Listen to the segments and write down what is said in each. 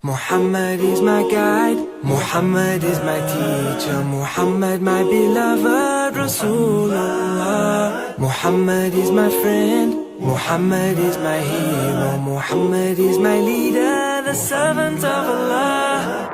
Muhammad is my guide, Muhammad is my teacher, Muhammad my beloved Rasulullah. Muhammad is my friend, Muhammad is my hero, Muhammad is my leader, the servant of Allah.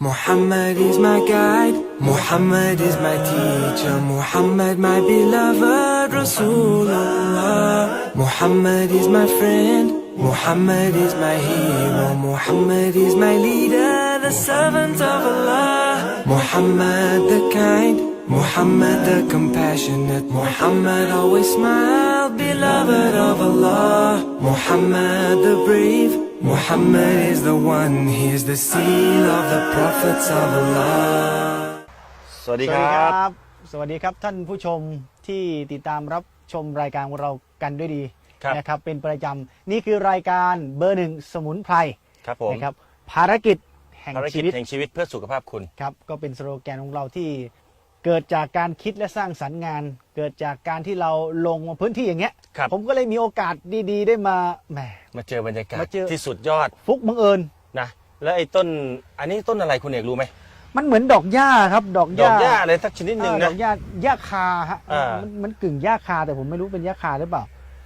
Muhammad is my guide, Muhammad is my teacher, Muhammad my beloved Rasulullah. Muhammad is my friend, Muhammad is my hero, Muhammad is my leader, the servant of Allah. Muhammad the kind, Muhammad the compassionate, Muhammad always smiled, beloved. Muhammad the brave, Muhammad is the one, he is the seal of the prophets of Allah. สวัสดีสควัสดีรัครับบสวัสดีครับท่านผู้ชมที่ติดตามรับชมรายการของเรากันด้วยดีครับ นะครับเป็นประจำนี่คือรายการเบอร์หนึ่งสมุนไพรครับผมนะครับภารกิจแห่งภารกิชีจวิตแห่งชีวิตเพื่อสุขภาพคุณ ครับก็เป็นสโลแกนของเราที่ เกิดจากการคิดและสร้างสรรค์งาน เกิดจากการที่เราลงมาพื้นที่อย่างเงี้ย ครับ ผมก็เลยมีโอกาสดีๆ ได้มาแหม มาเจอบรรยากาศมาเจอ ที่สุดยอดฟุกบังเอิญ นะ แล้วไอ้ต้น อันนี้ต้นอะไรคุณเอกรู้ไหมมันเหมือนดอกหญ้าครับ ดอกดอกหญ้าอะไรสักชนิดหนึ่งเออดนะ อกหญ้าหญ้าคาฮะอ่ามั มันมันกึ่งหญ้าคาแต่ผมไม่รู้เป็นหญ้าคาหรือเปล่า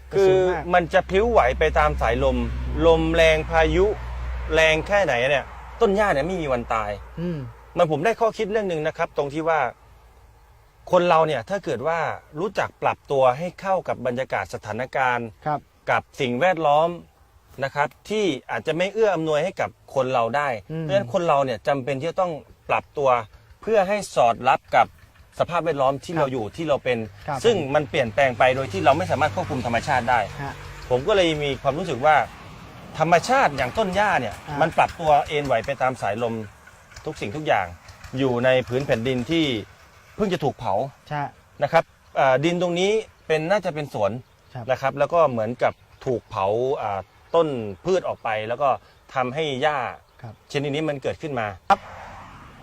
แต่คือสวยมากมันจะพลิ้วไหวไปตามสายลม ลมแรงพายุ แรงแค่ไหนเนี่ย ต้นหญ้าเนี่ยไม่มีวันตาย อืม มันผมได้ข้อคิดเรื่องหนึ่งนะครับ ตรงที่ว่า คนเราเนี่ยถ้าเกิดว่ารู้จักปรับตัวให้เข้ากับบรรยากาศสถานการณ์ ครับ กับสิ่งแวดล้อมนะครับ ที่อาจจะไม่เอื้ออำนวยให้กับคนเราได้ อืม เพราะฉะนั้นคนเราเนี่ยจำเป็นที่จะต้องปรับตัว เพื่อให้สอดรับกับสภาพแวดล้อมที่เราอยู่ที่เราเป็น ครับ ซึ่งมันเปลี่ยนแปลงไปโดยที่เราไม่สามารถควบคุมธรรมชาติได้ ฮะ ผมก็เลยมีความรู้สึกว่า ธรรมชาติอย่างต้นหญ้าเนี่ย อ่ามัมันปรับตัวเอ็นไหวไปตามสายลมทุกสิ่งทุกอย่าง อยู่ในพื้นแผ่นดินที่ เพิ่งจะถูกเผาใช่ นะครับเอ่อดินตรงนี้เป็นน่าจะเป็นสวนครับ นะครับ แล้วก็เหมือนกับถูกเผาอ่าต้นพืชออกไป แล้วก็ทำให้หญ้าครับ ชนิดนี้มันเกิดขึ้นมา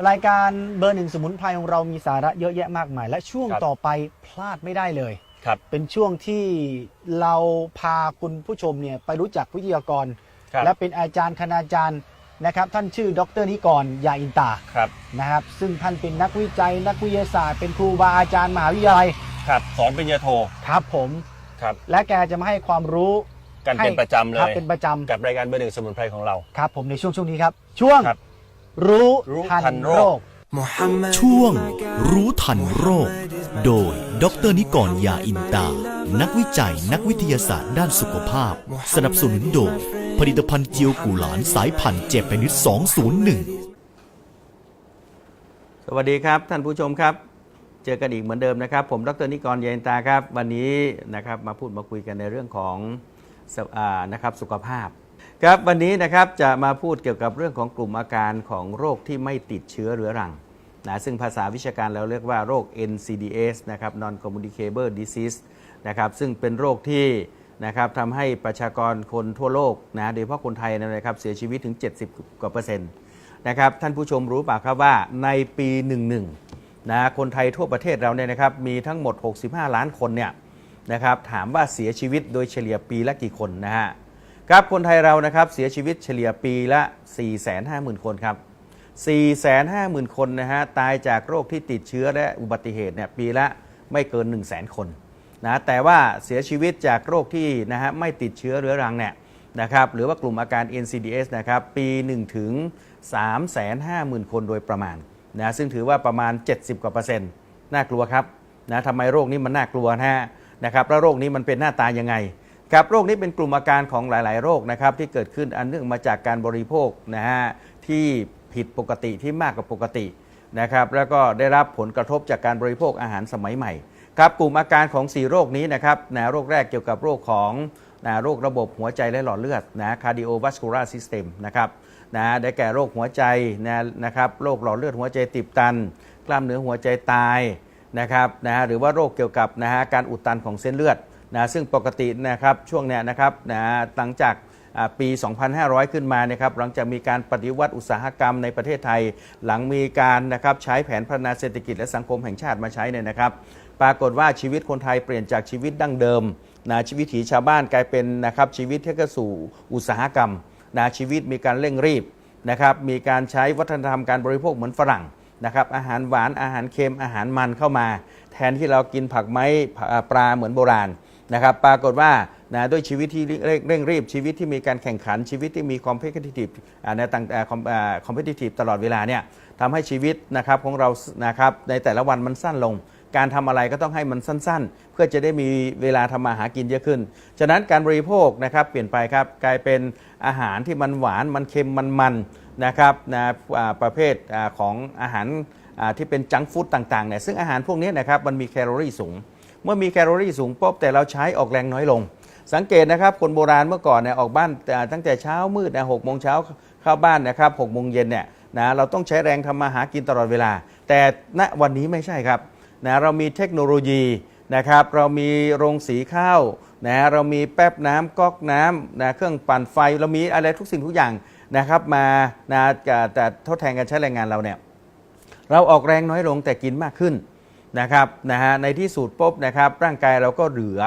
รายการเบอร์หนึ่งสมุนไพรของเรามีสาระเยอะแยะมากมาย และช่วงครับ ต่อไปพลาดไม่ได้เลย ครับเป็นช่วงที่เราพาคุณผู้ชมเนี่ยไปรู้จักวิทยากร ครับ และเป็นอาจารย์คณาจารย์ นะครับท่านชื่อดรนิกรยาอินตาครับนะครับ ซึ่งท่านเป็นนักวิจัย นักวิทยาศาสตร์ เป็นครูบาอาจารย์มหาวิทยาลัยครับสอนปริญญาโทครับผมครับและแกจะมาให้ความรู้กันให้เป็นประจำเลครับยเป็นประจำกับรายการเบอร์หนึ่งสมุนไพรของเราครับผมในช่วงช่วงนี้ครับ ช่วงครับรู้รู้ทัทันนโรโรคค Muhammad ช่วง is my guide, รู้ทันโรค Muhammad is my โดย ดรนิกรยาอินตา นักวิจัยนักวิทยาศาสตร์ด้านสุขภาพ สนับสนุนโดย ผลิตภัณฑ์เจียวกุหลานสายพันธุ์เจแปนิด201 สวัสดีครับ ท่านผู้ชมครับ เจอกันอีกเหมือนเดิมนะครับ ผมดรนิกรเยนตาครับ วันนี้นะครับมาพูดมาคุยกันในเรื่องของสอ่านะครับสุขภาพครับวันนี้นะครับจะมาพูดเกี่ยวกับเรื่องของกลุ่มอาการของโรคที่ไม่ติดเชื้อเรื้อรังนะซึ่งภาษาวิชาการเราเรียกว่าโรค NCDs นะครับ non communicable disease นะครับซึ่งเป็นโรคที่ นะครับทำให้ประชากรคนทั่วโลกนะโดยเฉพาะคนไทยนะครับเสียชีวิตถึง 70 กว่าเปอร์เซ็นต์นะครับท่านผู้ชมรู้เปล่าครับว่าในปี 11นะคนไทยทั่วประเทศเราเนี่ยนะครับมีทั้งหมด 65 ล้านคนเนี่ยนะครับถามว่าเสียชีวิตโดยเฉลี่ยปีละกี่คนนะฮะครับคนไทยเรานะครับเสียชีวิตเฉลี่ยปีละ 450,000 คนครับ 450,000 คนนะฮะตายจากโรคที่ติดเชื้อและอุบัติเหตุเนี่ยปีละไม่เกิน 100,000คน นะแต่ว่าเสียชีวิตจากโรคที่นะฮะไม่ติดเชื้อเรื้อรังเนี่ยนะครับหรือว่ากลุ่มอาการ NCDs นะครับปี 1 ถึง 350,000 คนโดยประมาณนะซึ่งถือว่าประมาณ 70 กว่าเปอร์เซ็นต์น่ากลัวครับนะทำไมโรคนี้มันน่ากลัวนะฮะนะครับแล้วโรคนี้มันเป็นหน้าตายังไงครับโรคนี้เป็นกลุ่มอาการของหลาย ๆ โรคนะครับที่เกิดขึ้นอันเนื่องมาจากการบริโภคนะฮะที่ผิดปกติที่มากกว่าปกตินะครับแล้วก็ได้รับผลกระทบจากการบริโภคอาหารสมัยใหม่ ครับกลุ่มอาการของ 4 โรคนี้นะครับนะโรคแรกเกี่ยวกับโรคของนะโรคระบบหัวใจและหลอดเลือดนะ cardiovascular system นะครับนะได้แก่โรคหัวใจนะนะครับโรคหลอดเลือดหัวใจติดตัน กล้ามเนื้อหัวใจตายนะครับนะหรือว่าโรคเกี่ยวกับนะฮะการอุดตันของเส้นเลือดนะซึ่งปกตินะครับช่วงเนี้ยนะครับนะหลังจากปี 2500 ขึ้นมานะครับหลังจากมีการปฏิวัติอุตสาหกรรมในประเทศไทย หลังมีการนะครับใช้แผนพัฒนาเศรษฐกิจและสังคมแห่งชาติมาใช้เนี่ยนะครับ ปรากฏว่าชีวิตคนไทยเปลี่ยนจากชีวิตดั้งเดิมนะชีวิตถีชาวบ้านกลายเป็นนะครับชีวิตที่เข้าสู่อุตสาหกรรมนะชีวิตมีการเร่งรีบนะครับมีการใช้วัฒนธรรมการบริโภคเหมือนฝรั่งนะครับอาหารหวานอาหารเค็มอาหารมันเข้ามา แทนที่เรากินผักไม้ปลาเหมือนโบราณนะครับปรากฏว่านะด้วยชีวิตที่เร่งรีบชีวิตที่มีการแข่งขันชีวิตที่มี competitive อ่าในต่างอ่า com- อ่า competitive ตลอดเวลาเนี่ยทำให้ชีวิตนะครับของเรานะครับในแต่ละวันมันสั้นลง การทำอะไรก็ต้องให้มันสั้นๆ เพื่อจะได้มีเวลาทำมาหากินเยอะขึ้น ฉะนั้นการบริโภคนะครับเปลี่ยนไปครับกลายเป็นอาหารที่มันหวานมันเค็มมันมันนะครับนะประเภทของอาหารที่เป็นจังฟู้ดต่างๆเนี่ยซึ่งอาหารพวกนี้นะครับมันมีแคลอรี่สูง เมื่อมีแคลอรี่สูงปุ๊บแต่เราใช้ออกแรงน้อยลง สังเกตนะครับคนโบราณเมื่อก่อนเนี่ยออกบ้านตั้งแต่เช้ามืดนะหกโมงเช้าเข้าบ้านนะครับหกโมงเย็นเนี่ยนะเราต้องใช้แรงทำมาหากินตลอดเวลา แต่ณวันนี้ไม่ใช่ครับ นะเรามีเทคโนโลยีนะครับเรามีโรงสีข้าวนะเรามีแป๊บน้ำก๊อกน้ำนะเครื่องปั่นไฟเรามีอะไรทุกสิ่งทุกอย่างนะครับมานะแต่ทดแทนการใช้แรงงานเราเนี่ยเราออกแรงน้อยลงแต่กินมากขึ้นนะครับนะฮะในที่สุดปุ๊บนะครับร่างกายเราก็เหลือ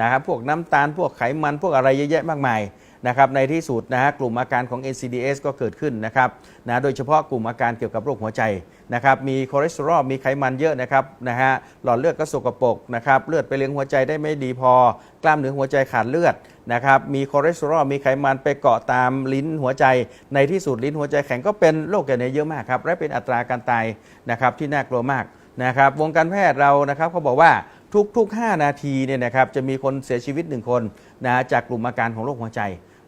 นะครับพวกน้ำตาลพวกไขมันพวกอะไรเยอะแยะมากมาย นะครับในที่สุดนะฮะกลุ่มอาการของ NCDs ก็เกิดขึ้นนะครับนะโดยเฉพาะกลุ่มอาการเกี่ยวกับโรคหัวใจนะครับมีคอเลสเตอรอลมีไขมันเยอะนะครับนะฮะหลอดเลือดก็สกปรกนะครับเลือดไปเลี้ยงหัวใจได้ไม่ดีพอ กล้ามเนื้อหัวใจขาดเลือดนะครับมีคอเลสเตอรอลมีไขมันไปเกาะตามลิ้นหัวใจ ในที่สุดลิ้นหัวใจแข็งก็เป็นโรคอย่างนี้เยอะมากครับและเป็นอัตราการตายนะครับที่น่ากลัวมากนะครับวงการแพทย์เรานะครับเขาบอกว่าทุกๆ 5 นาทีเนี่ยนะครับจะมีคนเสียชีวิต 1 คนนะจากกลุ่มอาการของโรคหัวใจ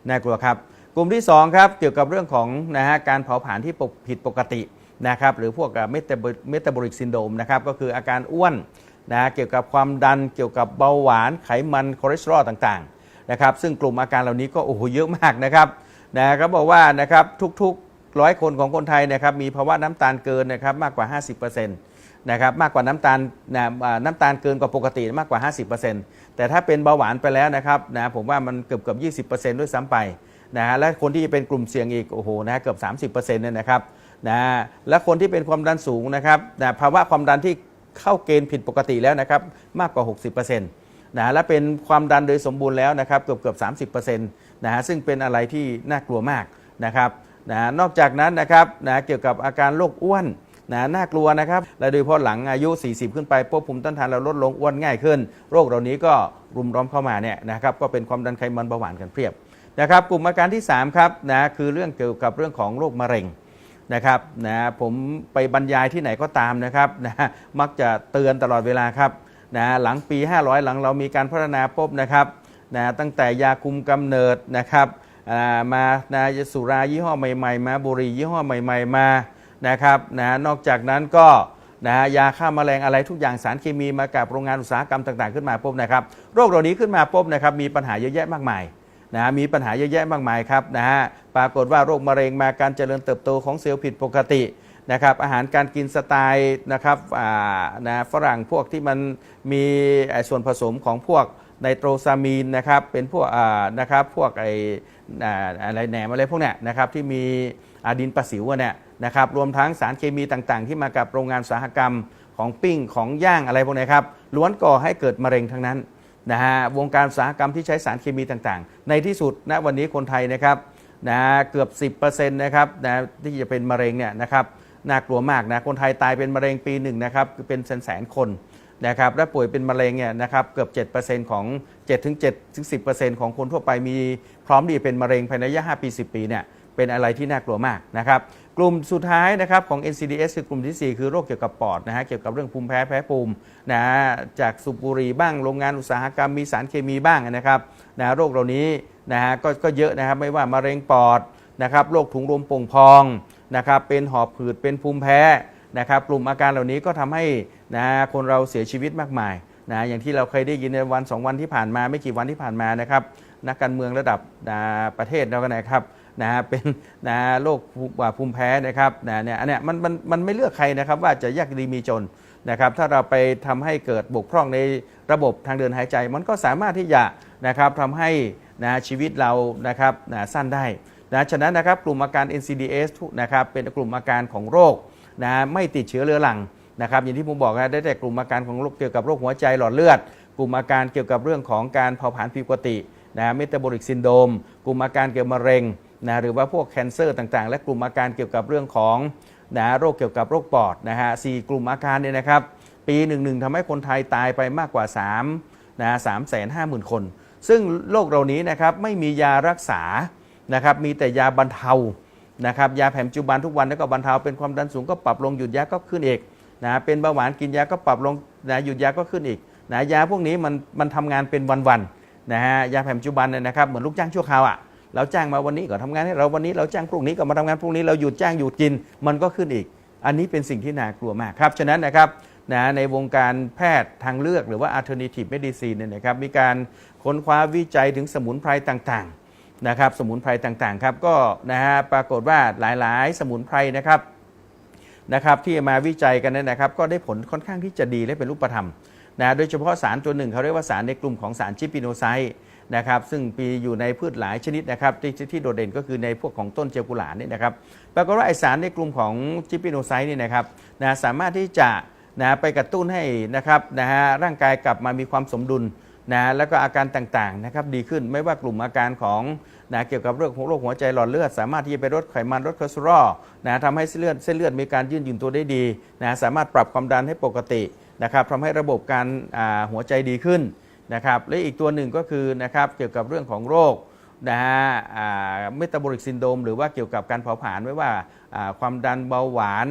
น่ากลัวครับ กลุ่มที่2ครับเกี่ยวกับเรื่องของนะฮะการเผาผลาญที่ปกผิดปกตินะครับหรือพวกเมตาเมตาบอลิกซินโดมนะครับก็คืออาการอ้วนนะเกี่ยวกับความดันเกี่ยวกับเบาหวานไขมันคอเลสเตอรอลต่างๆนะครับซึ่งกลุ่มอาการเหล่านี้ก็โอ้โหเยอะมากนะครับนะเขาบอกว่านะครับทุกๆร้อยคนของคนไทยนะครับมีภาวะน้ำตาลเกินนะครับมากกว่า 50%น นะครับมากกว่าน้ำตาลนะน้ำตาลเกินกว่าปกติมากกว่า 50%แต่ถ้าเป็นเบาหวานไปแล้วนะครับนะผมว่ามันเกือบเกือบ20%ด้วยซ้ำไปนะฮะและคนที่เป็นกลุ่มเสี่ยงอีกโอ้โหนะเกือบ 30%เนี่ยนะครับนะฮะและคนที่เป็นความดันสูงนะครับนะภาวะความดันที่เข้าเกณฑ์ผิดปกติแล้วนะครับมากกว่า 60%นะฮะและเป็นความดันโดยสมบูรณ์แล้วนะครับเกือบเกือบ30%นะฮะซึ่งเป็นอะไรที่น่ากลัวมากนะครับนะฮะนอกจากนั้นนะครับนะเกี่ยวกับอาการโรคอ้วน นะน่ากลัวนะครับและโดยเฉพาะหลังอายุ 40 ขึ้นไปพวกภูมิต้านทานเราลดลงอ้วนง่ายขึ้น โรคเหล่านี้ก็รุมร้อมเข้ามาเนี่ยนะครับก็เป็นความดันไขมันเบาหวานกันเพียบนะครับกลุ่มอาการที่3ครับนะคือเรื่องเกี่ยวกับเรื่องของโรคมะเร็งนะครับนะผมไปบรรยายที่ไหนก็ตามนะครับนะมักจะเตือนตลอดเวลาครับนะหลังปี 500 หลังเรามีการพัฒนาพบนะครับนะตั้งแต่ยาคุมกำเนิดนะครับอ่ามานะสุรายี่ห้อใหม่ ๆ มาบุหรี่ยี่ห้อใหม่ ๆ มา นะครับนะนอกจากนั้นก็นะยาฆ่าแมลงอะไรทุกอย่างสารเคมีมากับโรงงานอุตสาหกรรมต่าง ๆ ขึ้นมาปุ๊บนะครับโรคเหล่านี้ขึ้นมาปุ๊บนะครับมีปัญหาเยอะแยะมากมายนะมีปัญหาเยอะแยะมากมายครับนะฮะปรากฏว่าโรคมะเร็งมาการเจริญเติบโตของเซลล์ผิดปกตินะครับอาหารการกินสไตล์นะครับอ่านะฝรั่งพวกที่มันมีส่วนผสมของพวกไนโตรซามีนนะครับเป็นพวกอ่านะครับพวกไออ่าอะไรแหนมอะไรพวกเนี้ยนะครับที่มีอาดินประสิวเนี่ย นะครับรวมทั้งสารเคมีต่างๆ ที่มากับโรงงานอุตสาหกรรมของปิ้งของย่างอะไรพวกนี้ครับล้วนก่อให้เกิดมะเร็งทั้งนั้นนะฮะวงการอุตสาหกรรมที่ใช้สารเคมีต่างๆ ในที่สุดณวันนี้คนไทยนะครับนะเกือบ 10%นะครับนะที่จะเป็นมะเร็งเนี่ยนะครับน่ากลัวมากนะคนไทยตายเป็นมะเร็งปีหนึ่งนะครับเป็นแสนแสนคนนะครับและป่วยเป็นมะเร็งเนี่ยนะครับเกือบ 7%ของ7ถึง7ถึง10%ของคนทั่วไปมีพร้อมที่จะเป็นมะเร็งภายในระยะ5ปี 10 ปีเนี่ยเป็นอะไรที่น่ากลัวมากนะครับ กลุ่มสุดท้ายนะครับของ NCDs คือกลุ่มทีสี่ 4 คือโรคเกี่ยวกับปอดนะฮะเกี่ยวกับเรื่องภูมิแพ้แพ้ภูมินะฮะจากสูบบุหรี่บ้างโรงงานอุตสาหกรรมมีสารเคมีบ้างนะครับนะโรคเหล่านี้นะฮะก็ก็เยอะนะครับไม่ว่ามะเร็งปอดนะครับโรคถุงลมโป่งพองนะครับเป็นหอบผืดเป็นภูมิแพ้นะครับกลุ่มอาการเหล่านี้ก็ทำให้นะคนเราเสียชีวิตมากมายนะอย่างที่เราเคยได้ยินในวันสองวันที่ผ่านมาไม่กี่วันที่ผ่านมานะครับนักการเมืองระดับนะประเทศเรากันนะครับ นะฮะเป็นนะโรคภูมิภูมิแพ้นะครับนะเนี่ยอันเนี้ยมันมันมันไม่เลือกใครนะครับว่าจะยากดีมีจนนะครับถ้าเราไปทำให้เกิดบกพร่องในระบบทางเดินหายใจ มันก็สามารถที่จะนะครับทำให้นะชีวิตเรานะครับนะสั้นได้นะฉะนั้นนะครับกลุ่มอาการ NCDs นะครับเป็นกลุ่มอาการของโรคนะไม่ติดเชื้อเรื้อรังนะครับอย่างที่ผมบอกนะได้แต่กลุ่มอาการของโรคเกี่ยวกับโรคหัวใจหลอดเลือด กลุ่มอาการเกี่ยวกับเรื่องของการเผาผลาญผิดปกตินะเมตาบอลิกซินโดมกลุ่มอาการเกี่ยวกับมะเร็ง นะหรือว่าพวกแคนเซอร์ต่างๆ และกลุ่มอาการเกี่ยวกับเรื่องของนะโรคเกี่ยวกับโรคปอดนะฮะสี่กลุ่มอาการเนี่ยนะครับ ปีหนึ่งหนึ่งทำให้คนไทยตายไปมากกว่า3นะสามแสนห้าหมื่นคน ซึ่งโรคเหล่านี้นะครับไม่มียารักษานะครับมีแต่ยาบรรเทานะครับยาแผนปัจจุบันทุกวันแล้วก็บรรเทาเป็นความดันสูงก็ปรับลงหยุดยาก็ขึ้นอีกนะเป็นเบาหวานกินยาก็ปรับลงนะหยุดยาก็ขึ้นอีกนะยาพวกนี้มันมันทำงานเป็นวันๆนะฮะยาแผนปัจจุบันเนี่ยนะครับเหมือนลูกจ้างชั่วคราวอะ เราจ้างมาวันนี้ก็ทำงานให้เราวันนี้เราจ้างพรุ่งนี้ก็มาทำงานพรุ่งนี้เราหยุดจ้างหยุดกิน มันก็ขึ้นอีก อันนี้เป็นสิ่งที่น่ากลัวมากครับฉะนั้นนะครับนะในวงการแพทย์ทางเลือกหรือว่า alternative medicine เนี่ยนะครับมีการค้นคว้าวิจัยถึงสมุนไพรต่างๆนะครับสมุนไพรต่างๆครับก็นะฮะปรากฏว่าหลายๆ สมุนไพรนะครับนะครับที่มาวิจัยกันเนยนะครับก็ได้ผลค่อนข้างที่จะดีและเป็นรูปธรรมนะโดยเฉพาะสารตัวหนึ่งเขาเรียกว่าสารในกลุ่มของสารจิปปิโนไซต์ นะครับซึ่งมีอยู่ในพืชหลายชนิดนะครับที่ที่โดดเด่นก็คือในพวกของต้นเจลกุหลาบนี่นะครับปรากฏว่าไอสารในกลุ่มของจิปิโนไซต์นี่นะครับนะสามารถที่จะนะไปกระตุ้นให้นะครับนะฮะร่างกายกลับมามีความสมดุลนะแล้วก็อาการต่างๆนะครับดีขึ้นไม่ว่ากลุ่มอาการของนะเกี่ยวกับเรื่องของโรคหัวใจหลอดเลือด สามารถที่จะไปลดไขมันลดคอเลสเตอรอลนะทำให้เส้นเลือดเส้นเลือดมีการยืดหยุ่นตัวได้ดีนะสามารถปรับความดันให้ปกตินะครับทำให้ระบบการหัวใจดีขึ้น นะครับและอีกตัวหนึ่งก็คือนะครับเกี่ยวกับเรื่องของโรคนะฮะเมตาบอลิกซินโดมหรือว่าเกี่ยวกับการเผาผลาญไม่ว่าอ่าความดันเบาหวาน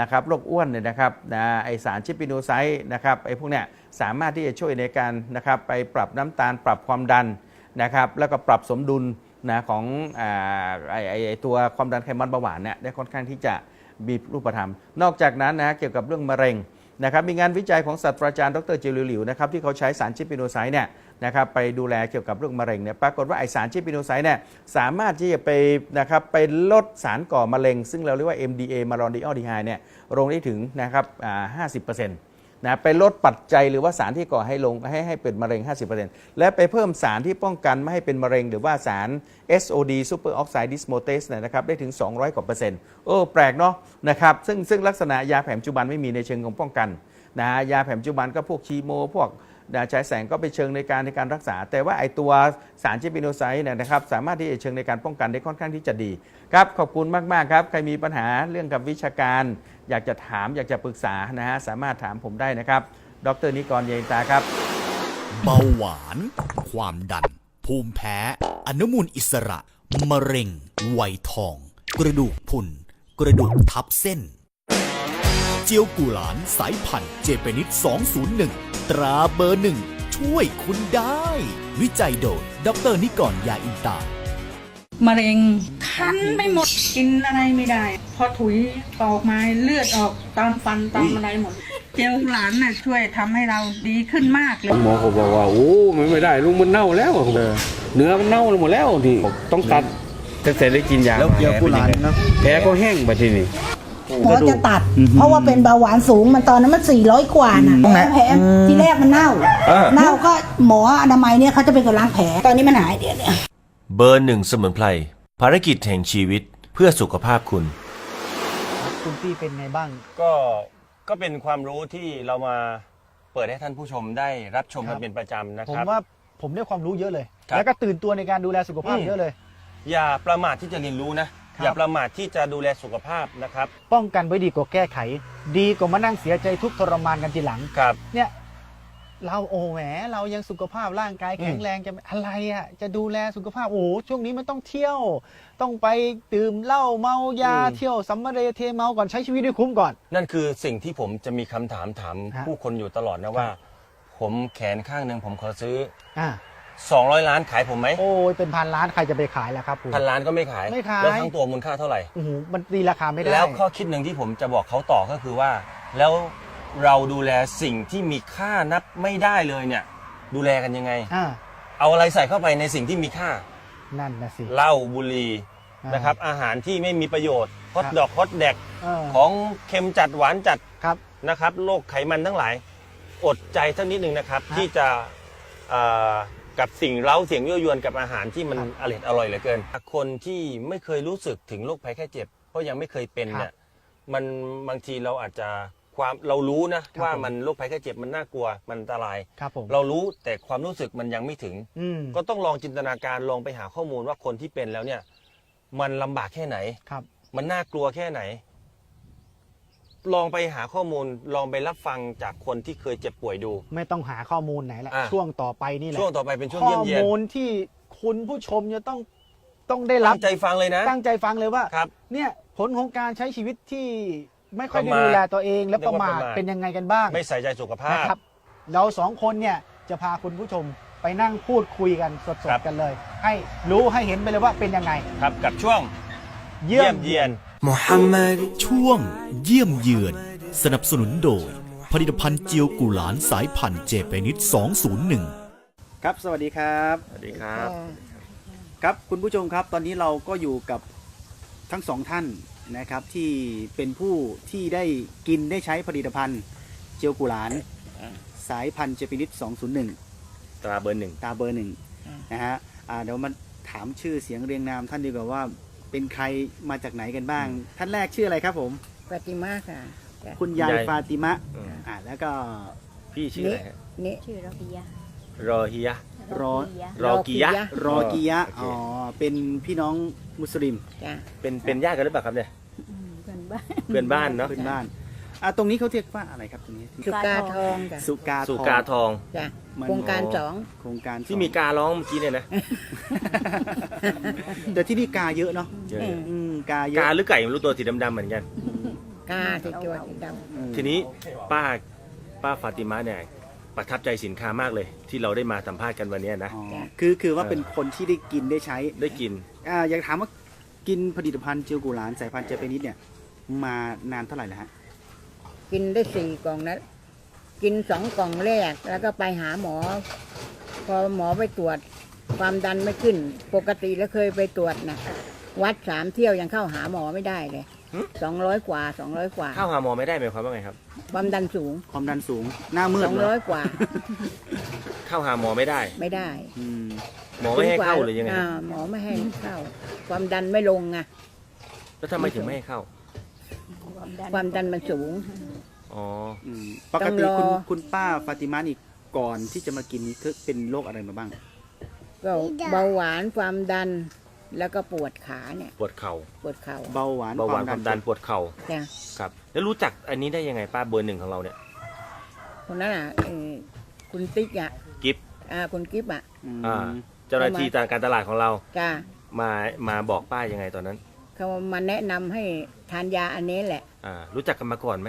นะครับโรคอ้วนเนี่ยนะครับนะไอสารชิปปิโนไซต์นะครับไอพวกเนี้ยสามารถที่จะช่วยในการนะครับไปปรับน้ำตาลปรับความดันนะครับแล้วก็ปรับสมดุลนะของอาไอไอไอตัวความดันไขมันเบาหวานเนี่ยได้ค่อนข้างที่จะมีรูปธรรม นอกจากนั้นนะเกี่ยวกับเรื่องมะเร็ง นะครับมีงานวิจัยของศาสตราจารย์ดรจลิวหลิวนะครับที่เขาใช้สารชิปิโนไซด์เนี่ยนะครับไปดูแลเกี่ยวกับเรื่องมะเร็งเนี่ยปรากฏว่าไอสารชิปิโนไซด์เนี่ยสามารถที่จะไปนะครับไปลดสารก่อมะเร็ง ซึ่งเราเรียกว่า MDA มารอนดิออดีไฮเนี่ยลงได้ถึงนะครับห้าสิบเปอร์เซ็นต์ะไปลดปัจจัยหรือว่าสารที่ก่อให้ลงให้ให้เป็นมะเร็ง 50%และไปเพิ่มสารที่ป้องกันไม่ให้เป็นมะเร็ง หรือว่าสาร SOD super oxide dismutase นะครับได้ถึง 200 กว่าเปอร์เซ็นต์โอ้แปลกเนาะนะครับซึ่งซึ่งลักษณะยาแผนปัจจุบันไม่มีในเชิงของป้องกันนะฮะยาแผนปัจจุบันก็พวกคีโม พวกนะใช้แสงก็ไปเชิงในการในการรักษา แต่ว่าไอตัวสารจิปปิโนไซต์เนี่ยนะครับสามารถที่จะเชิงในการป้องกันได้ค่อนข้างที่จะดีครับขอบคุณมาก ๆ ครับ ใครมีปัญหาเรื่องกับวิชาการ อยากจะถามอยากจะปรึกษานะฮะสามารถถามผมได้นะครับ ดรนิกรเยนตาครับ เบาหวาน ความดัน ภูมิแพ้ อนุมูลอิสระ มะเร็งไวยทอง กระดูกพรุนกระดูกทับเส้น เจียวกุหลานสายพันธุ์เจเปนิด201 ตราเบอร์หนึ่งช่วยคุณได้ วิจัยโดยดรนิกรยาอินตามะเร็ง คันไปหมดกินอะไรไม่ได้ พอถุยออกมาเลือดออกตามฟันตามอะไรหมด เจลหลานน่ะช่วยทำให้เราดีขึ้นมากเลย หมอเขาบอกว่าโอ้มันไม่ได้ลุงมันเน่าแล้วเนื้อมันเน่าหมดแล้วที่ต้องตัดตั้งแต่ได้กินยาแล้วเกียวกุหลาบเนาะแผลก็แห้งไปทีนี้ หมอจะตัด เพราะว่าเป็นเบาหวานสูงมันตอนนั้นมัน400 กว่าน่ะแผลที่แรกมันเน่าเน่าก็หมออนามัยเนี่ยเขาจะเป็นคนล้างแผล ตอนนี้มันหายเดี๋ยวเนี่ยเบอร์หนึ่งสมุนไพร ภารกิจแห่งชีวิตเพื่อสุขภาพคุณ คุณพี่เป็นไงบ้าง ก็ก็เป็นความรู้ที่เรามาเปิดให้ท่านผู้ชมได้รับชมครักับนเป็นประจำนะผคมรับ ว่าผมได้ความรู้เยอะเลย ครับ แล้วก็ตื่นตัวในการดูแลสุขภาพอืมเยอะเลย อย่าประมาทที่จะเรียนรู้นะ ครับ อย่าประมาทที่จะดูแลสุขภาพนะครับป้องกันไว้ดีกว่าแก้ไข ดีกว่ามานั่งเสียใจทุกข์ทรมานกันทีหลัง ครับ เนี่ย เราโอ้แหมเรายังสุขภาพร่างกายแข็งแรงจะอะไรอะจะดูแลสุขภาพโอ้โหช่วงนี้มันต้องเที่ยว ต้องไปดื่มเหล้าเมายาอืม เที่ยวสัมมาเรเทเมาก่อนใช้ชีวิตให้คุ้มก่อน นั่นคือสิ่งที่ผมจะมีคำถามถามฮะ ผู้คนอยู่ตลอดนะว่า ผมแขนข้างหนึ่งผมขอซื้อ อ่า200 ล้านขายผมไหมโอ้ยเป็นพันล้านใครจะไปขายล่ะครับคุณ พันล้านก็ไม่ขาย ไม่ขาย แล้วทั้งตัวมูลค่าเท่าไหร่ โอ้โหมันตีราคาไม่ได้ แล้วข้อคิดหนึ่งที่ผมจะบอกเขาต่อก็คือว่า แล้ว เราดูแลสิ่งที่มีค่านับไม่ได้เลยเนี่ย ดูแลกันยังไง อ่าเอาอะไรใส่เข้าไปในสิ่งที่มีค่านั่นนะสิ เหล้าบุหรี่อ่านนะครับ อาหารที่ไม่มีประโยชน์ฮอตครับ ดอกฮอตแดกเออของเค็มจัดหวานจัดครับ นะครับโรคไขมันทั้งหลาย อดใจสักนิดหนึ่งนะครับที่จะเอ่อกับสิ่งเร้าเสียงยั่วยวนกับอาหารที่มันอร่อยอร่อยเหลือเกิน คนที่ไม่เคยรู้สึกถึงโรคภัยแค่เจ็บ เพราะยังไม่เคยเป็นเนี่ยมันบางทีเราอาจจะ ความเรารู้นะว่ามันโรคภัยแค่เจ็บมันน่ากลัวมันอันตราย ครับผมเรารู้แต่ความรู้สึกมันยังไม่ถึง อืมก็ต้องลองจินตนาการลองไปหาข้อมูลว่าคนที่เป็นแล้วเนี่ย มันลำบากแค่ไหน ครับ มันน่ากลัวแค่ไหน ลองไปหาข้อมูลลองไปรับฟังจากคนที่เคยเจ็บป่วยดู ไม่ต้องหาข้อมูลไหนแหละอะ ช่วงต่อไปนี่แหละช่วงต่อไปเป็นช่วงข้เยี่ยอมเยียนมูลที่คุณผู้ชมจะต้องต้องได้รับตั้งใจฟังเลยนะตั้งใจฟังเลยว่า ครับ เนี่ยผลของการใช้ชีวิตที่ ไม่ค่อยได้ประมาทดูแลตัวเองและเรียปกระว่ามาทประมาทเป็นยังไงกันบ้างไม่ใส่ใจสุขภานะพครับเราสองคนเนี่ยจะพาคุณผู้ชมไปนั่งพูดคุยกันสครัดบๆกันเลย ให้รู้ให้เห็นไปเลยว่าเป็นยังไงครับกับช่วง เยี่ยเยี่ยมมเยียน Muhammad ช่วง เยี่ยมเยือน สนับสนุนโดย ผลิตภัณฑ์เจียวกุหลานสายพันธุ์เจเปนิด201 ครับ สวัสดีครับ สวัสดีครับ ครับคุณผู้ชมครับ ตอนนี้เราก็อยู่กับทั้งสองท่าน นะครับที่เป็นผู้ที่ได้กินได้ใช้ผลิตภัณฑ์เจียวกุหลานสายพันธุ์เจแปนิด201 ตราเบอร์หนึ่ง ตาเบอร์หนึ่งนะฮะอ่าเดี๋ยวมาถามชื่อเสียงเรียงนามท่านดีกว่าว่าเป็นใครมาจากไหนกันบ้าง ท่านแรกชื่ออะไรครับผม ปฏิมาค่ะคุณยายยาย ฟาติมะอืมอ่าแล้วก็พี่ชื่ออะไรฮะนี่ชื่อรอบียะรอเฮีย รอรอกียะรอกิยะโอเคอ๋อเป็นพี่น้องมุสลิม จ้ะเป็นเป็นญาติกันหรือเปล่าครับเนี่ยเพื่อนบ้านเพื่อนบ้านเนาะพื้นบ้านอ่าตรงนี้เขาเรียกว่าอะไรครับตรงนี้ที่สุกาทองจ้ะสุกาสุกาทองจ้ะมันโครงการสองโครงการที่มีการร้องเมื่อกี้เนี่ยนะแต่ที่นี่กาเยอะเนาะเยอะอืมอืมกาเยอะกาหรือไก่ไม่รู้ตัวสีดำๆเหมือนกัน กาสีตัวสีดอืมทีนี้ป้าป้าฟาติมาเนี่ย ประทับใจสินค้ามากเลย ที่เราได้มาสัมภาษณ์กันวันเนี้ยนะ อ๋อคือคือว่าเป็นคนที่ได้กินได้ใช้ได้กิน อ่าอยากถามว่ากินผลิตภัณฑ์เจียวกุหลานสายพันธุ์เจแปนิดเนี่ยมานานเท่าไหร่แล้วฮะำกินได้สี่กล่องนะ กินสองกล่องแรก แล้วก็ไปหาหมอ พอหมอไปตรวจ ความดันไม่ขึ้น ปกติแล้วเคยไปตรวจนะวัดสามเที่ยวยังเข้าหาหมอไม่ได้เลยหึ สองร้อยกว่าสองร้อยกว่า เข้าหาหมอไม่ได้หมายความว่าไงครับ ความดันสูงความดันสูง หน้ามืดสองเหรร้ออยกว่า เข้าหาหมอไม่ได้ ไม่ได้อืมหมอไม่ให้เข้าหรือยังไงคอ่ารับหมอไม่ให้เข้า ความดันไม่ลงไงแล้วทำไมถึงไม่ให้เข้าความดันมันสูง อ๋ออืมปกติต้องรอคุณคุณป้าฟาติมานี่ก่อนที่จะมากินนี่คือเป็นโรคอะไรมาบ้าง ก็เบาหวานความดัน แล้วก็ปวดขาเนี่ยปวดเข่าปวดเข่าเบาหวานเบาหวานความดันปวดเข่าจ้ะครับ แล้วรู้จักอันนี้ได้ยังไงป้าเบอร์หนึ่งของเราเนี่ย คนนั้นอะเอ่อคุณติ๊กอะกิฟต์อ่าคุณกิ๊บอะอืมอ่าเจ้าหน้าที่ทางการตลาดของเรา จ้ะมามาบอกป้ายังไงตอนนั้นเขามาแนะนำให้ทานยาอันนี้แหละ อ่ารู้จักกันมาก่อนไหม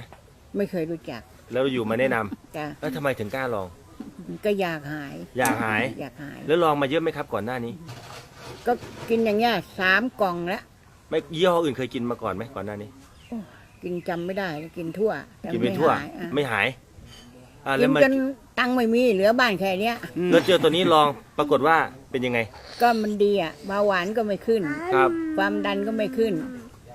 ไม่เคยรู้จักแล้วอยู่มาแนะนำจ้ะแล้วทำไมถึงกล้าลอง ก็อยากหาย อยากหาย อยากหาย แล้วลองมาเยอะไหมครับก่อนหน้านี้ ก็กินอย่างเงี้ยสามกล่องแล้ว ไม่ยี่ห้ออื่นเคยกินมาก่อนไหมก่อนหน้านี้ กินจำไม่ได้กินทั่วแต่กินเป็นทั่ว หายอะไม่หายอ่ากิแล้วนมาจนตังค์ไม่มีเหลือบ้านแค่เนี้ย แล้วเจอตัวนี้ลองปรากฏว่าเป็นยังไงก็มันดีอะเบาหวานก็ไม่ขึ้น ครับ ความดันก็ไม่ขึ้น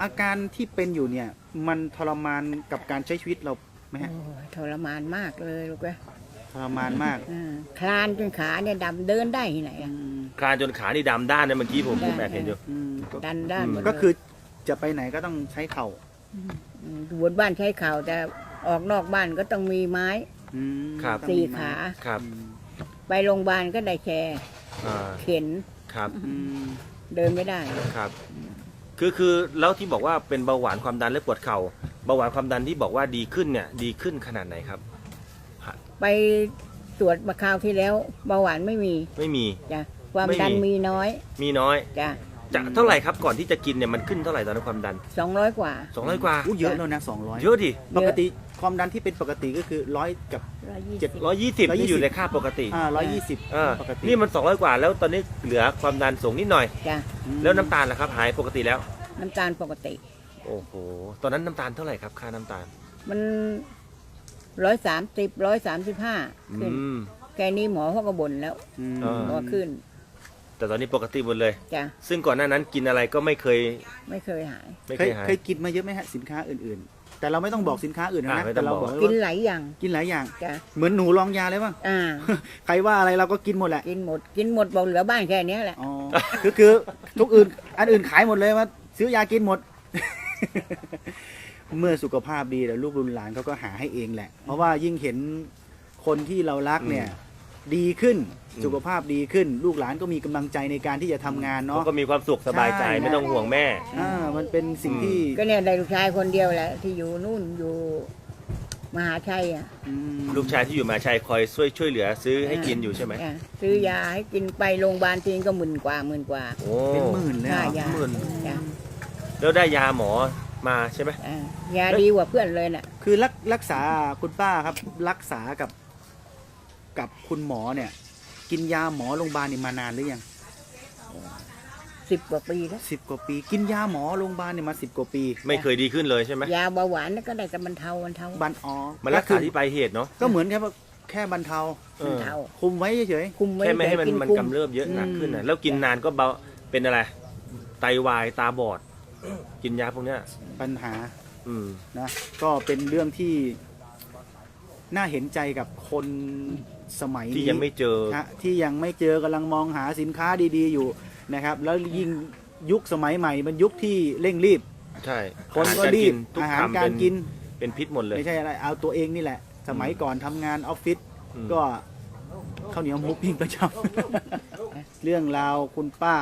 อาการที่เป็นอยู่เนี่ย มันทรมานกับการใช้ชีวิตเราไหมฮะ โอ้ยทรมานมากเลยลูกเอ้ยท รมานมากอ่าคลานจนขาเนี่ยดำเดินได้ที่ไหนอือะมคลานจนขานี่ดำด้านนะเมื่อกี้ผมผมได้แอบเห็นอยู่ อืมก็ดันด้านหมดเลยก็คือจะไปไหนก็ต้องใช้เข่ามอยู่บนบ้านใช้เข่าแต่ออกนอกบ้านก็ต้องมีไม้อืมครับ ต้องสี่มีขา ครับอืมไปโรงพยาบาลก็ได้แชร์อ่าเข็นครับอืมเดินไม่ได้ ครับ คือคือแล้วที่บอกว่าเป็นเบาหวานความดันและปวดเข่าเบาหวานความดันที่บอกว่าดีขึ้นเนี่ยดีขึ้นขนาดไหนครับ ไปตรวจมาคราวที่แล้วเบาหวานไม่มีไม่มี จ้ะความไม่มี ดันมีน้อยมีน้อย จ้ะจะเท่าไหร่ครับก่อนที่จะกินเนี่ยมันขึ้นเท่าไหร่ตอนนั้นความดันสองร้อยกว่า 200กว่าอู้เยอะแล้วนะสองร้อยเยอะดิปกติความดันที่เป็นปกติก็คือร้อยกับ ร้อยยี่เจ็สิดบ120ที่อยู่ในค่าปกติอ่าร้อยยี่สิบเออปกตินี่มัน 200 กว่า แล้วตอนนี้เหลือความดันสูงนิดหน่อย จ้ะแล้วน้ำตาลล่ะครับหายปกติแล้ว น้ำตาลปกติ โอ้โห ตอนนั้นน้ำตาลเท่าไหร่ครับค่าน้ำตาล มัน ร้อยสามสิบร้อยสามสิบห้าอืขึ้นมแค่นี้หมอเขาก็บ่นแล้วอืมเออว่าขึ้นแต่ตอนนี้ปกติหมดเลย จ้ะซึ่งก่อนหน้านั้นกินอะไรก็ไม่เคยไม่เคยหาย ไม่เคเคยยหาย เคยกินมาเยอะไหมฮะสินค้าอื่นแต่เราไม่ต้องบอกสินค้าอื่นนะอ่าไม่ต้แต่องเราบอกบอกไว้กินว่าหลายอย่างกินหลายอย่าง จ้ะเหมือนหนูลองยาเลยป่ะ อ่า ใครว่าอะไรเราก็กินหมดแหละกินหมดกินหมดบอกเหลือบ้านแค่เนี้ยแหละ อ๋อคือคือทุกอื่นอันอื่นขายหมดเลยว่าซื้อยากินหมด เมื่อสุขภาพดีเดี๋ยวลูกรุนหลานเขาก็หาให้เองแหละ เพราะว่ายิ่งเห็นคนที่เรารักเนี่ย ดีขึ้นอืมสุขภาพดีขึ้น ลูกหลานก็มีกำลังใจในการที่จะทำงานเขาเนาะ ก็มีความสุขสบายใจใช่ ไม่ต้องห่วงแม่ อ่ามันเป็นสิ่งที่ก็เนี่ยได้ลูกชายคนเดียวแหละที่อยู่นู่นอยู่มหาชัยอะอืมลูกชายที่อยู่มหาชัยคอยช่วยช่วยเหลือซื้อให้กินอยู่ใช่ไหมจ้ะซื้อยาให้กินไปโรงพยาบาลทีนก็หมื่นกว่าหมื่นกว่าโอ้เป็นหมื่นเลยเหรค่าอยาหมื่น จ้ะแล้วได้ยาหมอ มาใช่ไหมอ่ายาดีกว่าเพื่อนเลยน่ะ คือรักรักษาคุณป้าครับ รักษากับกับคุณหมอเนี่ย กินยาหมอโรงพยาบาลนี่มานานหรือยังสิบกว่าปีแล้วสิบกว่าปี กินยาหมอโรงพยาบาลเนี่ยมาสิบกว่าปีไม่เคยดีขึ้นเลยใช่ไหมยาเบาหวานน่ะก็ได้แต่บรรเทาบรรเทาบันอ๋อมันรักษาที่ปลายเหตุเนาะก็เหมือนแค่ว่าแค่บรรเทาเอบรรอเทาคุมไว้เฉยคุมไว้แค่ไม่ให้มันกิมันคุกำเริบเยอะหนักขึ้นอืนะมแล้วกินนานก็เบาเป็นอะไร ไตวายตาบอด กินยาพวกเนี้ยๆปัญหาอืม นะก็เป็นเรื่องที่น่าเห็นใจกับคนสมัยนี้ ที่ยังไม่เจอ ฮะที่ยังไม่เจอกำลังมองหาสินค้าดีๆอยู่นะครับ แล้วยิ่งยุคสมัยใหม่มันยุคที่เร่งรีบ ใช่คนก็รีบทุกอาหารคำกาเป็รนกินเป็นพิษหมดเลยไม่ใช่อะไรเอาตัวเองนี่แหละ สมัยก่อนทำงานออฟฟิศอืม ก็ข้าวเหนียวหมูปิ้งประจำ เรื่องราวคุณป้า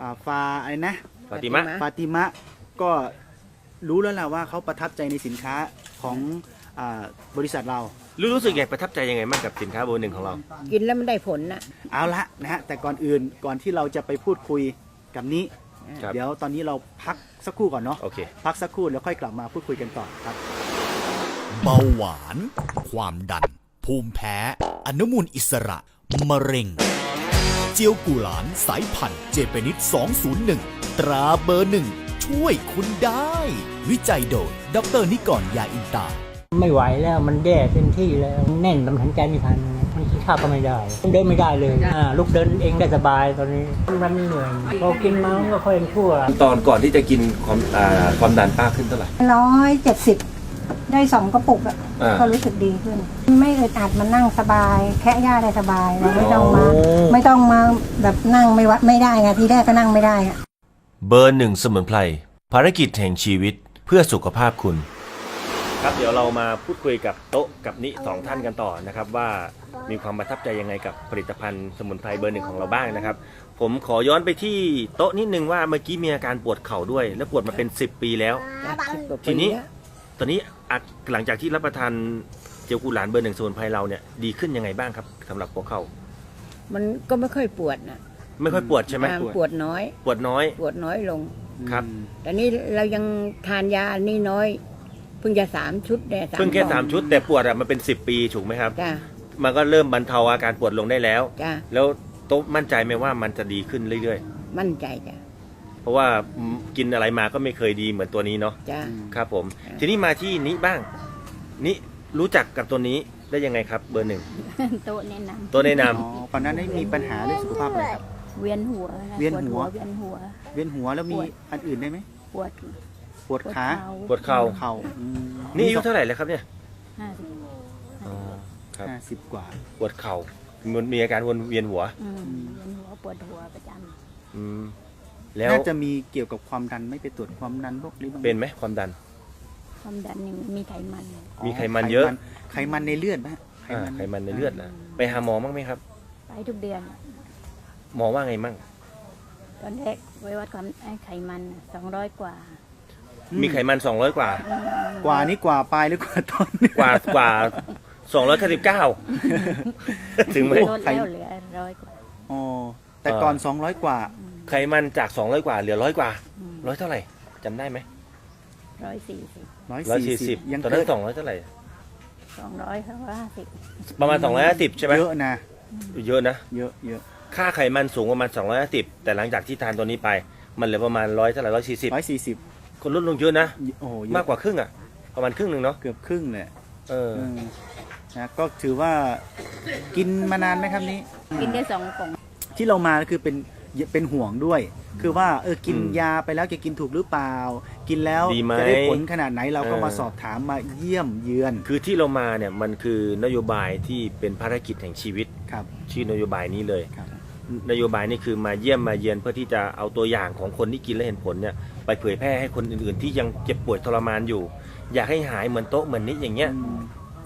อ่าฟาอะไรนะ ฟาติมะ ฟาติมะก็รู้แล้วล่ะว่าเขาประทับใจในสินค้าของอาบริษัทเรา รู้รู้สึกไงประทับใจยังไงบ้างกับสินค้าเบอร์หนึ่งของเรา กินแล้วมันได้ผลน่ะเอาละนะฮะแต่ก่อนอื่นก่อนที่เราจะไปพูดคุยกับนี้ ครับ เดี๋ยวตอนนี้เราพักสักครู่ก่อนเนาะโอเค พักสักครู่แล้วค่อยกลับมาพูดคุยกันต่อครับ เบาหวาน ความดัน ภูมิแพ้ อนุมูลอิสระ มะเร็งเจียวกุหลานสายพันธุ์เจเปนิด201 ตราเบอร์หนึ่ง ช่วยคุณได้ วิจัยโดยดรนิกรยาอินตา ไม่ไหวแล้วมันแย่เต็มที่แล้วแน่นมันหันใจไม่ทันมันกินข้าวก็ไม่ได้ เดินไม่ได้เลยอ่าลุกเดินเองได้สบายตอนนี้มันเหนื่อยพอกินมามันก็ค่อยชั่ว ตอนก่อนที่จะกินความอ่าความดันป้าขึ้นเท่าไหร่ ร้อยเจ็ดสิบ ได้สองกระปุกอะอ่า ก็รู้สึกดีขึ้น ไม่อึดอัดมันนั่งสบาย แค่ย่าได้สบายเราไม่ต้องมาโอ้ไม่ต้องมาแบบนั่งไม่วัดไม่ได้ไงทีแรกก็นั่งไม่ได้อะ เบอร์หนึ่งสมุนไพรภารกิจแห่งชีวิตเพื่อสุขภาพคุณ ครับเดี๋ยวเรามาพูดคุยกับโต๊ะกับนิสองท่านกันต่อนะครับว่ามีความประทับใจยังไงกับผลิตภัณฑ์สมุนไพรเบอร์หนึ่งของเราบ้างนะครับ ผมขอย้อนไปที่โต๊ะนิดนึงว่าเมื่อกี้มีอาการปวดเข่าด้วย และปวดมาเป็น 10 ปีแล้วสิบกว่าทีปีนี้แล้ว ตอนนี้อะหลังจากที่รับประทานเจลกูหลานเบอร์หนึ่งสมุนไพรเราเนี่ยดีขึ้นยังไงบ้างครับสำหรับหัวเข่ามันก็ไม่ค่อยปวดน่ะไม่ค่อยปวดใช่ไหมอ่าปวดน้อย ปวดน้อย ปวดน้อยลงครับแต่นี่เรายังทานยาอันนี้น้อย เพิ่งจะสามชุดเนี่ยเพิ่งแค่กล่อสามชุด แต่ปวดอะมันเป็น10ปีถูกไหมครับจ้ามันก็เริ่มบรรเทาอาการปวดลงได้แล้วจ้าแล้วโต๊ะมั่นใจไหมว่ามันจะดีขึ้นเรื่อยมั่นใจจ้าๆเพ ราะว่ากินอะไรมาก็ไม่เคยดีเหมือนตัวนี้เนาะจ้า ครับผมอ่าทีนี้มาที่นี้บ้าง นี่รู้จักกับตัวนี้ได้ยังไงครับ เบอร์หนึ่งโต๊ะแนะนตัวแนะนำ อ๋อตอนนั้นได้มีปัญหาเรื่องสุขภาพอะไรครับำเวียนหัวะเวียนหัว ปดเวียนหัว เวียนหัวแล้วมีอันอื่นได้ไหมปวดปวดขาปวดเข่า เข่าอืมนี่อายุเท่าไหร่แล้วครับเนี่ยห้าสิบครับ ห้าสิบกว่า ปวดเข่ามันมีอาการวนเวียนหัวอืมเวียนหัวปวดหัวประจอืม แล้วน่าจะมีเกี่ยวกับความดันไม่ไปตรวจความดันโรคนี้บ้างไหมเป็นไหมความดันำความดันนี่มีไขมัน มีไขมันเยอะ ไขมันในเลือดไหมไขอ่ามันไขมันในเลือดนะไปหาหมอบ้างไหมครับ ไปทุกเดือน หมอว่าไงมั่ง ตอนแรกไว้วัดความไอ้ไขมันสองร้อยกว่ามีไขมัน 200 กว่ากว่านี้กว่าปลายหรือกว่าต้น กว่ากว่า299 ถึงไหม ลดแล้วเหลือร้อยกว่า อ๋อแต่ก่อน 200 กว่า ไขมันจาก200กว่าเหลือร้อยกว่าร้อยเท่าไหร่จำได้ไหมร้อยสี่สิบร้อยสี่สิบ140ยังตอนเกินั้นนสองร้อยเท่าไหร่สองร้อยสองร้อยห้าสิบประมาณ250ใช่ไหมเยอะนะเยอะนะเยอะเยอะค่าไขมันสูงประมาณ250แต่หลังจากที่ทานตัวนี้ไป มันเหลือประมาณร้อยเท่าไหร่ร้อยสี่สิบร้อยสี่สิบคนลดลงเยอะนะโอ้โหเยอะมากกว่าครึ่งอะ ประมาณครึ่งหนึ่งเนาะเกือบครึ่งเลยเออเออนะก็ถือว่ากินมานานไหมครับนี้ กินได้สองกล่องที่เรามาคือเป็น เป็นห่วงด้วย คือว่าเออกินอืมยาไปแล้วจะกินถูกหรือเปล่า กินแล้วดีไหมจะได้ผลขนาดไหนเราก็เออมาสอบถามมาเยี่ยมเยือนคือที่เรามาเนี่ยมันคือนโยบายที่เป็นภารกิจแห่งชีวิต ครับชื่อนโยบายนี้เลย ครับ นโยบายนี่คือมาเยี่ยมมาเยือนเพื่อที่จะเอาตัวอย่างของคนที่กินและเห็นผลเนี่ยไปเผยแพร่ให้คนอื่นๆ ที่ยังเจ็บป่วยทรมานอยู่ อยากให้หายเหมือนโต๊ะเหมือนนี้อย่างเงี้ยอืม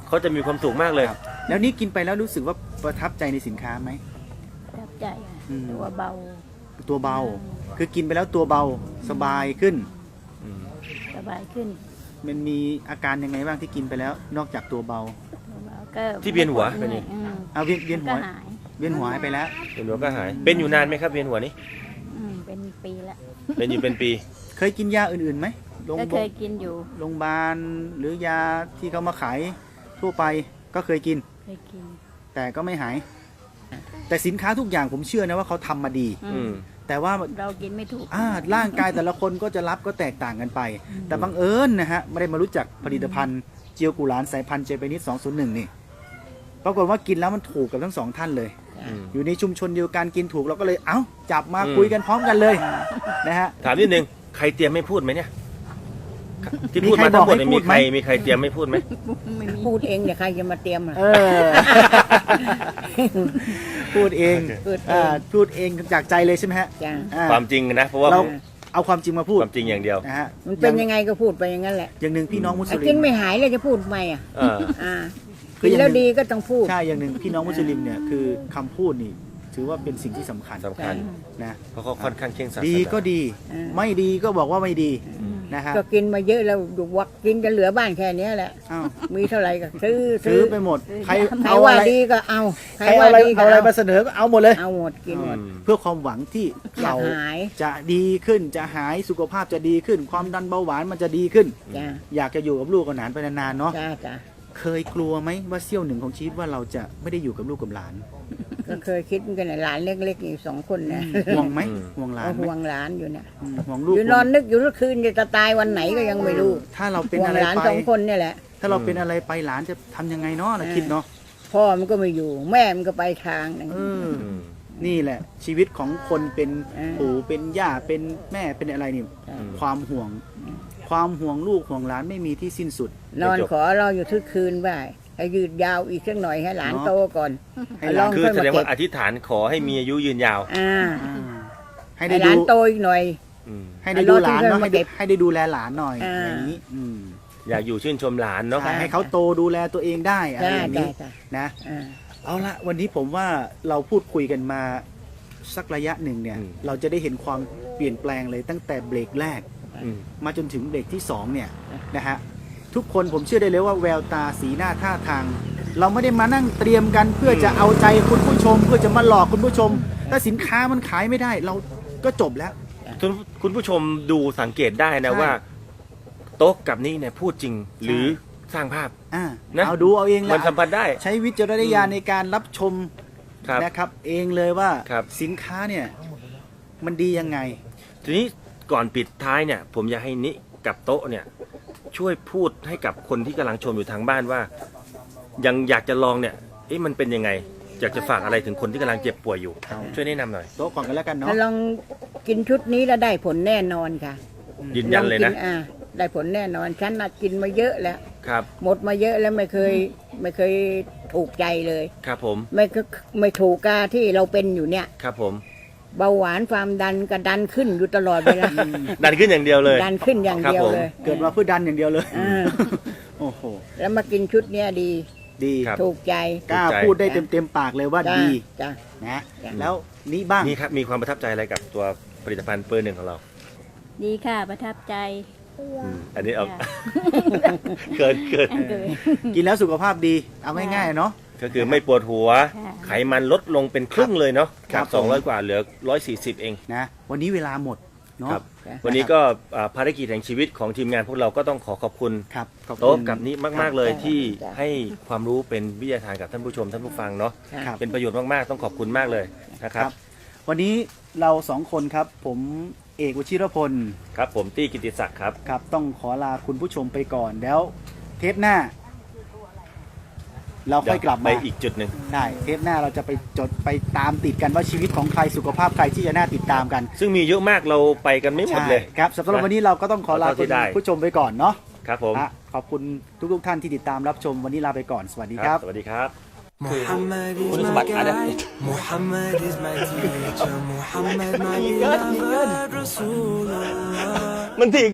เขาจะมีความสุขมากเลย ครับ แล้วนี่กินไปแล้วรู้สึกว่าประทับใจในสินค้าไหม ประทับใจค่ะ อืมตัวเบา ตัวเบา คือกินไปแล้วตัวเบาสบายขึ้นสบายขึ้นมันมีอาการยังไงบ้างที่กินไปแล้ว นอกจากตัวเบาตัวเบาก็ที่เวียนหัวเป็นไง อืมเอาเวียนเวียนหัก็วหายเวียนหัวหายไปแล้ว เวียนหัวก็หาย เป็นอยู่นานไหมครับเวียนหัวนี้อืมเป็นปีละเป็นอยู่เป็นปี เคยกินยาอื่นๆไหมโรงก็พเคยกินอยู่โรงพยาบาลหรือยาที่เขามาขายทั่วไปก็เคยกิน เคยกินแต่ก็ไม่หาย แต่สินค้าทุกอย่างผมเชื่อนะว่าเขาทำมาดี อืม แต่ว่าเรากินไม่ถูก อ่าร่างกายแต่ละคนก็จะรับก็แตกต่างกันไป แต่บังเอิญนะฮะ ไม่ได้มารู้จักผลิตภัณฑ์เจียวกุหลานสายพันธุ์เจแปนิส201 นี่ ปรากฏว่ากินแล้วมันถูกกับทั้งสองท่านเลย อืม อยู่ในชุมชนเดียวกันกินถูกเราก็เลยเอ้า จับมาอืม คุยกันพร้อมกันเลยนะฮะ ถามนิดนึง ใครเตรียมไม่พูดไหมเนี่ย ที่มีพูดใครมาทั้งหมดบอกให้เนี่ยพูมีดใคไหมรมีใครเตรียมไม่พูดไหมไม่มีพูดเองเนี่ยใครจะมาเตรียมอะ เออ พูดเองพูดเอง อ่าพูดเองจากใจเลยใช่ไหมฮะจ้ะอ่าความจริงนะเพราะว่าเราเอาความจริงมาพูดความจริงอย่างเดียวนะฮะมันเป็นยังไงก็พูดไปอย่างนั้นแหละอย่างหนึ่งพี่น้องมุสไอ้ลิกินม ไม่หายเลยจะพูดทำไมอะ เออ อ่าคือกินอย่างแล้วหนึ่งดีก็ต้องพูด ใช่อย่างหนึ่งพี่น้องมุสลิมเนี่ยคือคำพูดนี่ ถือว่าเป็นสิ่งที่สำคัญสำคัญ นะเพราะเขาค่อนข้างเข่งศาสนาดีก็ดี อ่า ไม่ดีก็บอกว่าไม่ดี นะฮะก็กินมาเยอะแล้วดูวักกินจะเหลือบ้านแค่เนี้ยแหละ อ้าวมีเท่าไหร่ก็ซื้อซื้อไปหมด ใครใครเอาว่าอะไรดีก็เอาใครใครเอาว่าอะไรดีก็เอาอะไรเอามาเสนอก็เอาหมดเลย เอาหมดกินหมดอืมเพื่อความหวังที่อยากเราหายจะดีขึ้นจะหายสุขภาพจะดีขึ้น ความดันเบาหวานมันจะดีขึ้น จ้าอยากจะอยู่กับลูกกับหลานไปนานๆเนาะ จ้าจ้า เคยกลัวไหมว่าเสี้ยวหนึ่งของชีวิตว่าเราจะไม่ได้อยู่กับลูกกับหลานก็เคยคิดเหมือนกันนะหลานเล็กๆอยู่สองคนนะห่วงไหมอืม ห่วงหลานก็ไหมห่วงหลานอยู่เนี่ยอืมห่วงลูกอยู่นอนนึกอยู่ทุกคืนจะตายวันไหนก็ยังไม่รู้ถ้าเราเป็นห่วงอะไรหลานไปสองคนเนี่ยแหละ ถ้าเราเป็นอะไรไปหลานจะทำยังไงเนาะเราคิดเนาะพ่อมันก็ไม่อยู่ แม่มันก็ไปทางหนึ่งเออ อืมนี่แหละ ชีวิตของคนเป็นเออปู่เป็นย่าเป็นแม่เป็นอะไรนี่จ้ะความห่วง ความห่วงลูกห่วงหลานไม่มีที่สิ้นสุด นอนขอเราอยู่ทุกคืนบ่ายให้ยืดยาวอีกสักหน่อยให้หลานเนาะโตก่อนให้หลานเรคือค่ยแสมดงว่าเก็บอธิษฐานขอให้มีอายุยืนยาวอ่าอ่าให้ให้ได้หลาดูนโตอีกหน่อยอืมให้ได้ดูหลานให้รอเนาะถึงให้เก็ได้บให้ได้ดูแลหลานหน่อยอ่าอย่างนี้อืมอยากอยู่ชื่นชมหลานเนาะใช่ให้เขาโตดูแลตัวเองได้อะไรจ้าอย่างจ้านี้จ้านะอ่าเอาละวันนี้ผมว่าเราพูดคุยกันมาสักระยะหนึ่งเนี่ยอืมเราจะได้เห็นความเปลี่ยนแปลงเลยตั้งแต่เบรกแรกอื มมาจนถึงเบรกที่สองเนี่ยนะฮะทุกคนผมเชื่อได้เลยว่าแววตาสีหน้าท่าทาง เราไม่ได้มานั่งเตรียมกันเพื่อจะเอาใจคุณผู้ชม เพื่อจะมาหลอกคุณผู้ชมถ้าสินค้ามันขายไม่ได้ เราก็จบแล้ว คุณคุณผู้ชมดูสังเกตได้นะใช่ ว่า โต๊ะกับนี่เนี่ยพูดจริงหรือสร้างภาพ อ่านะ เอาดูเอาเองแหมัละนสัมผัสได้ใช้วิจารณญาณในการรับชมครับ นะครับ เองเลยว่าครับ สินค้าเนี่ยมันดียังไง ทีนี้ ก่อนปิดท้ายเนี่ย ผมอยากให้นิกับโต๊ะเนี่ย ช่วยพูดให้กับคนที่กำลังชมอยู่ทางบ้านว่า ยังอยากจะลองเนี่ยเอ๊ะมันเป็นยังไง อยากจะฝากอะไรถึงคนที่กำลังเจ็บป่วยอยู่ ช่วยแนะนำหน่อย โต๊ะก่อนกันแล้วกันเนาะถ้าลองกินชุดนี้แล้วได้ผลแน่นอนค่ะยืนยันเลยองนะกิอ่าได้ผลแน่นอนฉันน่ะกินมาเยอะแล้ว ครับ หมดมาเยอะแล้วไม่เคยไม่เคยถูกใจเลย ครับผม ไม่เคยไม่ถูกกาที่เราเป็นอยู่เนี่ย ครับผม เบาหวานความดันกระดันขึ้นอยู่ตลอดเวลาดันขึ้นอย่างเดียวเลย ดันขึ้นอย่างเดียวเลยเกิดมาเพื่อดันอย่างเดียวเลยอ่าโอ้โหแล้วมากินชุดเนี้ยดี ดีครับ ถูกใจ กล้าพูดได้เต็มเต็มๆปากเลยว่าจ้าดีจ้านะจ้ะ แล้วนี่บ้าง นี่ครับมีความประทับใจอะไรกับตัวผลิตภัณฑ์เปอร์หนึ่งของเราดีค่ะประทับใจอืมอันนี้เอาจ้ะเกินเกินเกิด กินแล้วสุขภาพดีเอาง่ายๆเนาะ ก็คือไม่ปวดหัวค่ะไขมันลดลงเป็นครึ่งเลยเนาะครับสองร้อยผมกว่าเหลือร้อยสี่สิบเอง นะวันนี้เวลาหมดเนาะครับวันนี้ก็อ่าภารกิจแห่งชีวิตของทีมงานพวกเราก็ต้องขอขอบคุณ ครับขอบคุณโต๊ะกับนี้มาก ๆ เลยครับที่จ้ะให้ความรู้เป็นวิทยาทานกับท่านผู้ชมท่านผู้ฟังเนาะครับ เป็นประโยชน์มาก ๆ ต้องขอบคุณมากเลยนะครับ วันนี้เราสองคนครับ ผมเอกวชิรพล ครับผมตี้กิติศักดิ์ครับ ครับต้องขอลาคุณผู้ชมไปก่อนแล้ว เทปหน้า เราค่อยกลับไปมาอีกจุดหนึ่งได้เทปหน้าเราจะไปจดไปตามติดกันว่าชีวิตของใครสุขภาพใครที่จะน่าติดตามกันซึ่งมีเยอะมากเราไปกันไม่หมดเลยใช่ครับสำหรับวันนี้เราก็ต้องขอลาเอาเท่าที่คุณได้ ผู้ชมไปก่อนเนาะครับผมอะขอบคุณทุกๆท่านที่ติดตามรับชมวันนี้ลาไปก่อนสวัสดีครับ สวัสดีครับ Muhammad is คุณสม my บัติอะไร guide. Muhammad is my teacher. Muhammad my beloved Rasulullah. มันถึง